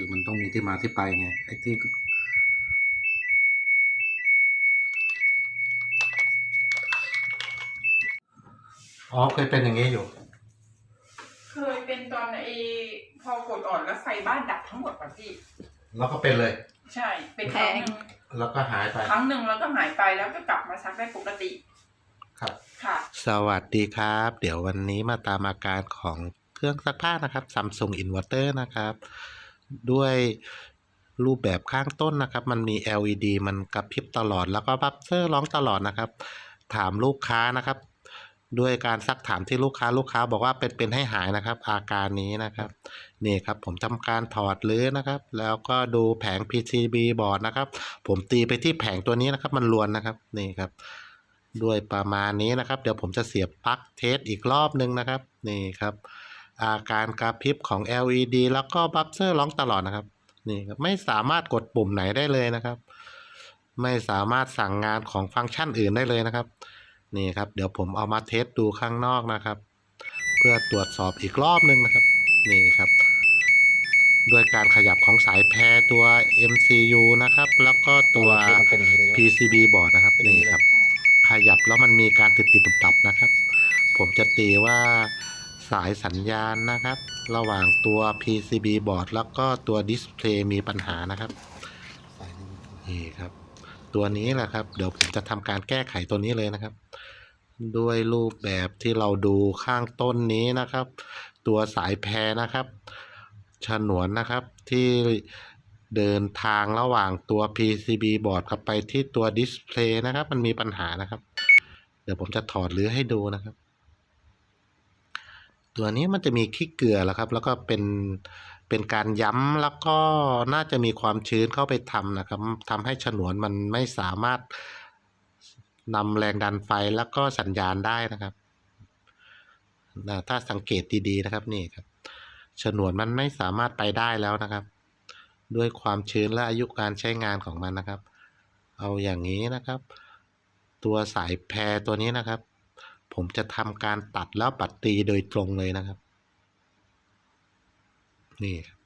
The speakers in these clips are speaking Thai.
คือมันต้องมีที่มาที่ไปไงไอ้ที่อ๋อเคยเป็นอย่างนี้อยู่ เคยเป็นตอนไอพอกดอ่อนแล้วไฟบ้านดับทั้งหมดป่ะพี่ แล้วก็เป็นเลย ใช่ เป็นครั้งหนึ่งแล้วก็หายไป ครั้งหนึ่งแล้วก็หายไปแล้วก็กลับมาซักได้ปกติ ครับ ค่ะ สวัสดีครับ เดี๋ยววันนี้มาตามอาการของเครื่องซักผ้านะครับ Samsung Inverter นะครับ ด้วยรูปแบบข้างต้นนะครับ มันมี LED มันกระพริบตลอดแล้วก็บัฟเซอร์ร้องตลอดนะครับ ถามลูกค้านะครับ ด้วยการซักถามที่ลูกค้าลูกค้าบอกว่าเป็นเป็นให้หายนะครับ อาการนี้นะครับนี่ครับผมทำการถอดลื้อนะครับ แล้วก็ดูแผง PCB บอร์ดนะครับ ผมตีไปที่แผงตัวนี้นะครับ มันรวนนะครับนี่ครับ ด้วยประมาณนี้นะครับ เดี๋ยวผมจะเสียบปลั๊กเทสอีกรอบนึงนะครับนี่ครับ อาการกระพริบของ LED แล้วก็บัฟเซอร์ร้องตลอดนะครับ นี่ครับไม่สามารถกดปุ่มไหนได้เลยนะครับ ไม่สามารถสั่งงานของฟังก์ชันอื่นได้เลยนะครับ นี่ครับเดี๋ยวผมเอามาเทสดูข้างนอกนะครับ เพื่อตรวจสอบอีกรอบนึงนะครับ นี่ครับด้วยการขยับของสายแพรตัว MCU นะครับ แล้วก็ตัวมันเป็นอย่างนี้เลย PCB บอร์ดนะครับเป็นอย่างนี้นี่เลยครับ ขยับแล้วมันมีการติดติดดับๆนะครับ ผมจะตีว่า สายสัญญาณนะครับ ระหว่างตัว PCB บอร์ดแล้วก็ตัวดิสเพลย์มีปัญหานะครับนี้นี่ครับ ตัวนี้แหละครับ เดี๋ยวผมจะทำการแก้ไขตัวนี้เลยนะครับ ด้วยรูปแบบที่เราดูข้างต้นนี้นะครับ ตัวสายแพรนะครับฉนวนนะครับที่เดินทางระหว่างตัว PCB บอร์ดกับไปที่ตัวดิสเพลย์นะครับ มันมีปัญหานะครับ เดี๋ยวผมจะถอดหรือให้ดูนะครับ ตัวนี้มันจะมีขี้เกลือแล้วครับ แล้วก็เป็นเป็นการย้ำแล้วก็น่าจะมีความชื้นเข้าไปทำนะครับทำให้ฉนวนมันไม่สามารถนำแรงดันไฟแล้วก็สัญญาณได้นะครับนะถ้าสังเกตดีๆนะครับนี่ครับ ฉนวนมันไม่สามารถไปได้แล้วนะครับ ด้วยความชื้นและอายุการใช้งานของมันนะครับ เอาอย่างนี้นะครับ ตัวสายแพรตัวนี้นะครับ ผมจะทำการตัดแล้วปัดตีโดยตรงเลยนะครับ นี่ครับ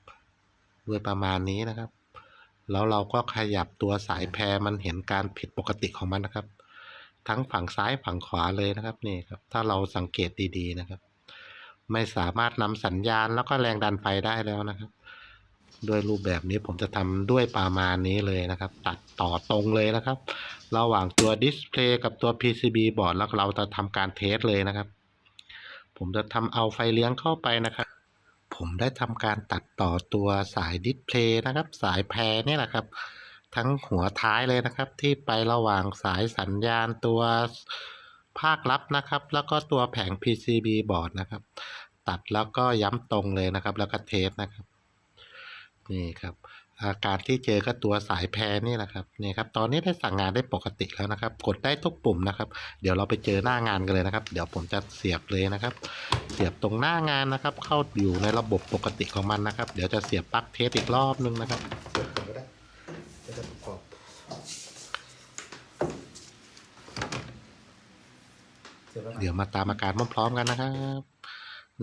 ด้วยประมาณนี้นะครับ แล้วเราก็ขยับตัวสายแพรมันเห็นการผิดปกติของมันนะครับ ทั้งฝั่งซ้ายฝั่งขวาเลยนะครับนี่ครับ ถ้าเราสังเกตดีๆนะครับ ไม่สามารถนำสัญญาณแล้วก็แรงดันไฟได้แล้วนะครับ ด้วยรูปแบบนี้ผมจะทำด้วยประมาณนี้เลยนะครับ ตัดต่อตรงเลยนะครับ ระหว่างตัวดิสเพลย์กับตัว PCB บอร์ดแล้วเราจะทำการเทสเลยนะครับ ผมจะทำเอาไฟเลี้ยงเข้าไปนะครับ ผมได้ทำการตัดต่อตัวสายดิสเพลย์นะครับ สายแพรนี่แหละครับ ทั้งหัวท้ายเลยนะครับ ที่ไประหว่างสายสัญญาณตัวภาครับนะครับ แล้วก็ตัวแผง PCB บอร์ดนะครับ ตัดแล้วก็ย้ำตรงเลยนะครับ แล้วก็เทสนะครับ นี่ครับอาการที่เจอก็ตัวสายแพรนี่แหละครับนี่ครับตอนนี้ได้สั่งงานได้ปกติแล้วนะครับ กดได้ทุกปุ่มนะครับ เดี๋ยวเราไปเจอหน้างานกันเลยนะครับ เดี๋ยวผมจะเสียบเลยนะครับ เสียบตรงหน้างานนะครับ เข้าอยู่ในระบบปกติของมันนะครับ เดี๋ยวจะเสียบปลั๊กเทสอีกรอบนึงนะครับเปิดก่อนก็ได้จะได้ประกอบเสร็จแล้วนะเดี๋ยวมาตามอาการพร้อมๆกันนะครับ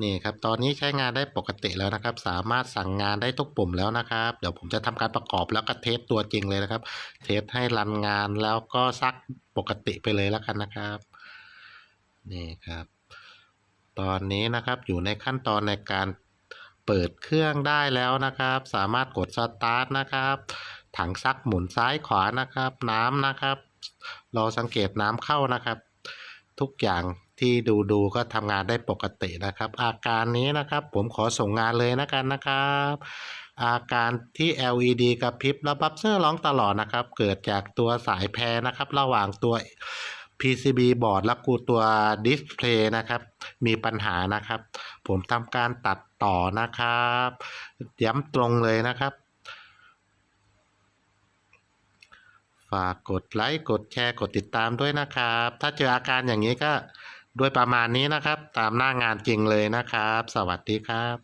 นี่ครับตอนนี้ใช้งานได้ปกติแล้วนะครับ สามารถสั่งงานได้ทุกปุ่มแล้วนะครับ เดี๋ยวผมจะทำการประกอบแล้วก็เทสตัวจริงเลยนะครับ เทสให้รันงานแล้วก็ซักปกติไปเลยแล้วกันนะครับ นี่ครับ ตอนนี้นะครับอยู่ในขั้นตอนในการเปิดเครื่องได้แล้วนะครับ สามารถกดสตาร์ทนะครับ ถังซักหมุนซ้ายขวานะครับ น้ำนะครับ เราสังเกตน้ำเข้านะครับ ทุกอย่าง ที่ดูดูก็ทำงานได้ปกตินะครับ อาการนี้นะครับผมขอส่งงานเลยนะกันนะครับ อาการที่ LED กระพริบแล้วบัฟเซอร์ร้องตลอดนะครับ เกิดจากตัวสายแพรนะครับ ระหว่างตัว PCB บอร์ดและกูตัวดิสเพลย์นะครับ มีปัญหานะครับ ผมทำการตัดต่อนะครับ ย้ำตรงเลยนะครับ ฝากกดไลค์ กดแชร์ กดติดตามด้วยนะครับ ถ้าเจออาการอย่างนี้ก็ ด้วยประมาณนี้นะครับ ตามหน้างานจริงเลยนะครับ สวัสดีครับ